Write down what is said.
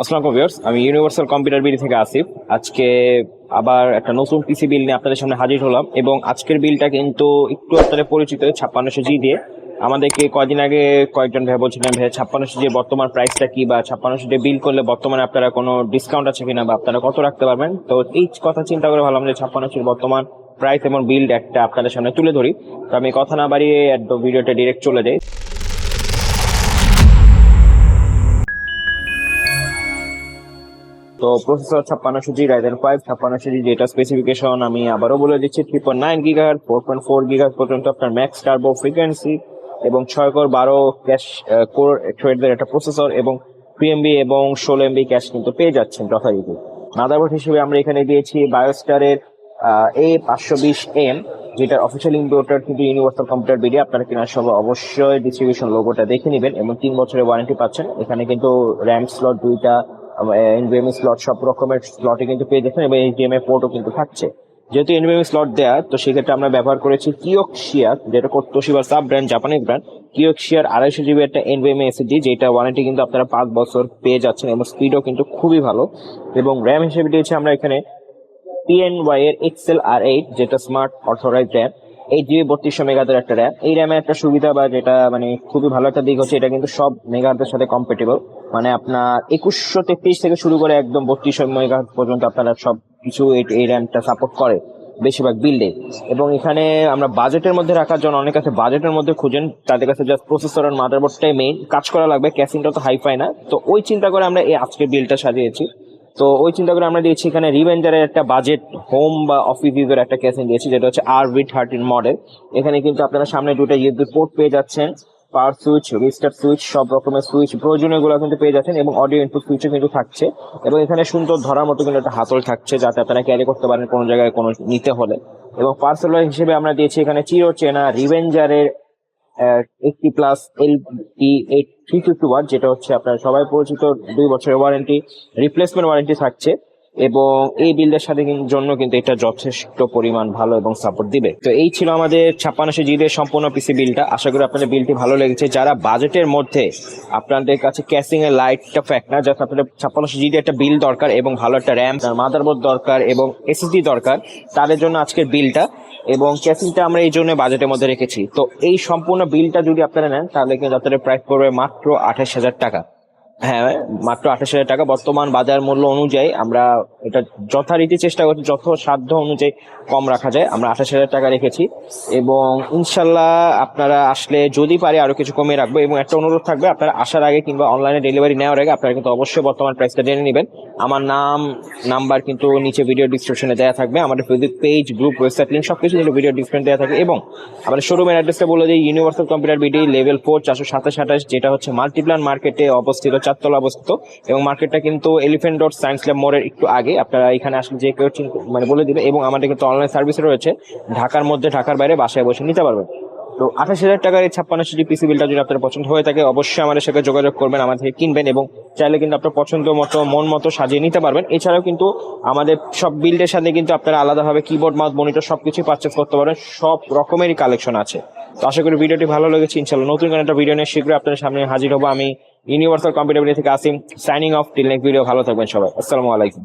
আসসালামু ভিউয়ার্স, আমি universal computer বিল থেকে আসিফ। আজকে আবার একটা নতুন পিসি বিল নিয়ে আপনাদের সামনে হাজির হলাম এবং আজকের বিলটা কিন্তু একটু আপনাদের পরিচিত ছাপ্পান্নশো জি দিয়ে। আমাদেরকে কয়দিন আগে কয়েকজন ভাই বলছিলেন ভাই ছাপ্পান্নশো জি বর্তমান প্রাইসটা কি বা ছাপ্পান্নশো জি বিল করলে বর্তমানে আপনারা কোনো ডিসকাউন্ট আছে কিনা বা আপনারা কত রাখতে পারবেন? তো এই কথা চিন্তা করে ভাবলাম যে ছাপ্পান্নশোর বর্তমান প্রাইস এবং বিল্ড একটা আপনাদের সামনে তুলে ধরি। তো আমি কথা না বাড়িয়ে ভিডিওটা ডিরেক্ট চলে যাই। তো প্রসেসর ছাপ্পান্নশো জি রাইজেন ফাইভ ছাপ্পান্নশো জি যেটা স্পেসিফিকেশন আমি আবারও বলে দিচ্ছি থ্রি পয়েন্ট নাইন গিগার ফোর পয়েন্ট ফোর গিগার পর্যন্ত আপনার ম্যাক্স টার্বো ফ্রিকোয়েন্সি এবং ছয় কোর বারো ক্যাশ কোর থ্রেডের একটা প্রসেসর এবং থ্রি এমবি এবং ষোলো এমবি ক্যাশ কিন্তু পেয়ে যাচ্ছেন যথারীতি। মাদারবোর্ড হিসেবে আমরা এখানে দিয়েছি বায়োস্টারের এ পাঁচশো বিশ এম যেটা অফিসিয়াল ইম্পোর্টার কিন্তু ইউনিভার্সাল কম্পিউটার বিডি আপনারা কেনার সময় অবশ্যই ডিস্ট্রিবিউশন লোগোটা দেখে নেবেন এবং তিন বছরের ওয়ারেন্টি পাচ্ছেন। এখানে কিন্তু র্যাম স্লট দুইটা এনভিএমই স্লট সব রকমের স্লটে কিন্তু পেয়ে যাচ্ছেন এবং এইচডিএমআই পোর্টও কিন্তু থাকছে। যেহেতু এনভিএমই স্লট দেয়া, তো সেক্ষেত্রে আমরা ব্যবহার করেছি কিওক্সিয়ার যেটা তোশিবার সাব ব্র্যান্ড জাপানিজ ব্র্যান্ড কিওক্সিয়ার আড়াইশো জিবি একটা এনভিএমই এসএসডি যেটা ওয়ারেন্টি কিন্তু আপনারা পাঁচ বছর পেয়ে যাচ্ছেন এবং স্পিডও কিন্তু খুবই ভালো। এবং র্যাম হিসেবে দিয়েছি আমরা এখানে পিএনওয়াই এর এক্সেল আর এইট যেটা smart authorise RAM eight GB বত্রিশশো মেগাদের একটা র্যাম। এই র্যামের একটা সুবিধা বা যেটা মানে খুবই ভালো একটা দিক হচ্ছে, এটা কিন্তু সব মেগাহার্টের সাথে কম্পেটেবল মানে আপনার একুশশো তেত্রিশ থেকে শুরু করে একদম বত্রিশশো মেগাহার্ট পর্যন্ত আপনারা সব কিছু এই- র্যামটা সাপোর্ট করে বেশিরভাগ বিল্ডে এবং এখানে আমরা বাজেটের মধ্যে রাখার জন্য অনেক আছে। বাজেটের মধ্যে খুঁজেন, তাদের কাছে জাস্ট প্রসেসর মাদারবোর্ডটাই মেইন কাজ করা লাগবে ক্যাসিংটা তো হাইফাই না। তো ওই চিন্তা করে আমরা এই আজকের বিলটা সাজিয়েছি। তো ওই চিন্তা করে আমরা দিয়েছি, এখানে রিভেঞ্জারের একটা বাজেট হোম বা অফিস ইউজের একটা ক্যাসিং দিয়েছি, যেটা হচ্ছে আর ভি থার্টিন মডেল এখানে কিন্তু আপনারা সামনে দুটো ইউএসবি পোর্ট পেয়ে যাচ্ছেন। পাওয়ার সুইচ রিস্টার সুইচ সব রকমের সুইচ প্রয়োজনীয়গুলো কিন্তু পেয়ে যাচ্ছেন এবং অডিও ইনপুট সুইচও কিন্তু থাকছে। এবং এখানে সুন্দর ধরার মতো কিন্তু একটা হাতল থাকছে, যাতে আপনারা ক্যারি করতে পারেন কোনো জায়গায় কোনো নিতে হলে। এবং পার্সেলার হিসেবে আমরা দিয়েছি এখানে চিরো চেনা রিভেঞ্জারের eighty plus LT eight three three fifty watt যেটা হচ্ছে আপনার সবাই পরিচিত, দুই বছরের ওয়ারেন্টি রিপ্লেসমেন্ট ওয়ারেন্টি থাকছে। এবং এই বিলদের সাথে জন্য কিন্তু এটা যথেষ্ট পরিমাণ ভালো এবং সাপোর্ট দিবে। তো এই ছিল আমাদের ছাপ্পান্নশো জিদের সম্পূর্ণ পিসি বিলটা আশা করি আপনাদের বিলটি ভালো লেগেছে। যারা বাজেটের মধ্যে আপনাদের কাছে ক্যাসিং এর লাইটটা ফ্যাক্ট না যাতে আপনাদের ছাপ্পান্নশো জিডি একটা বিল দরকার এবং ভালো একটা র্যাম মাদারবোর্ড দরকার এবং এসএসডি দরকার, তাদের জন্য আজকের বিলটা এবং ক্যাসিংটা আমরা এই জন্য বাজেটের মধ্যে রেখেছি। তো এই সম্পূর্ণ বিলটা যদি আপনারা নেন, তাহলে কিন্তু আপনাদের প্রাইস পড়বে মাত্র আঠাশ হাজার টাকা। হ্যাঁ মাত্র আঠাশ হাজার টাকা। বর্তমান বাজার মূল্য অনুযায়ী আমরা এটা যথারীতি চেষ্টা করছি যত সাধ্য অনুযায়ী কম রাখা যায়। আমরা আঠাশ হাজার টাকা রেখেছি এবং ইনশাল্লাহ আপনারা আসলে যদি পারে আরও কিছু কমিয়ে রাখব এবং একটা অনুরোধ থাকবে, আপনারা আসার আগে কিংবা অনলাইনে ডেলিভারি নেওয়ার আগে আপনারা কিন্তু অবশ্যই বর্তমান প্রাইসটা জেনে নেবেন। আমার নাম নাম্বার কিন্তু নিচে ভিডিও ডিসক্রিপশনে দেওয়া থাকবে। আমাদের Facebook page group website link সবকিছু কিন্তু ভিডিও ডিসক্রিপশন দেওয়া থাকবে এবং আমাদের শোরুমের অ্যাড্রেসটা বলে দিই universal computer BD level four চারশো সাতাশ আঠাশ, যেটা হচ্ছে মাল্টিপ্লান মার্কেটে অবস্থিত চারতলা অবস্থিত এবং মার্কেটটা কিন্তু এলিফেন্ট ডট সায়েন্স ল্যাব মোড়ের একটু আগে। আপনারা এখানে আসলে যে কেউ মানে বলে দিবে এবং আমাদের কিন্তু অনলাইন সার্ভিস রয়েছে। ঢাকার মধ্যে, ঢাকার বাইরে বাসায় বসে নিতে পারবেন। তো আঠাশ হাজার টাকার এই ছাপ্পান্ন সিটি পিসি বিলটা যদি আপনার পছন্দ হয়ে থাকে, অবশ্যই আমাদের সাথে যোগাযোগ করবেন, আমাদের থেকে কিনবেন এবং চাইলে কিন্তু আপনার পছন্দ মতো, মন মতো সাজিয়ে নিতে পারবেন। এছাড়াও কিন্তু আমাদের সব বিল্ডের সাথে কিন্তু আপনারা আলাদাভাবে কিবোর্ড মাউথ মনিটর সব কিছুই পারচেস করতে পারবেন। সব রকমেরই কালেকশন আছে। তো আশা করি ভিডিওটি ভালো লেগেছে ইনশাল্লাহ নতুন কোনো একটা ভিডিও নিয়ে শীঘ্রই আপনাদের সামনে হাজির হব। আমি ইউনিভার্সাল কম্পিউটার থেকে Asim signing off till next video ভালো থাকবেন সবাই, আসসালামু আলাইকুম।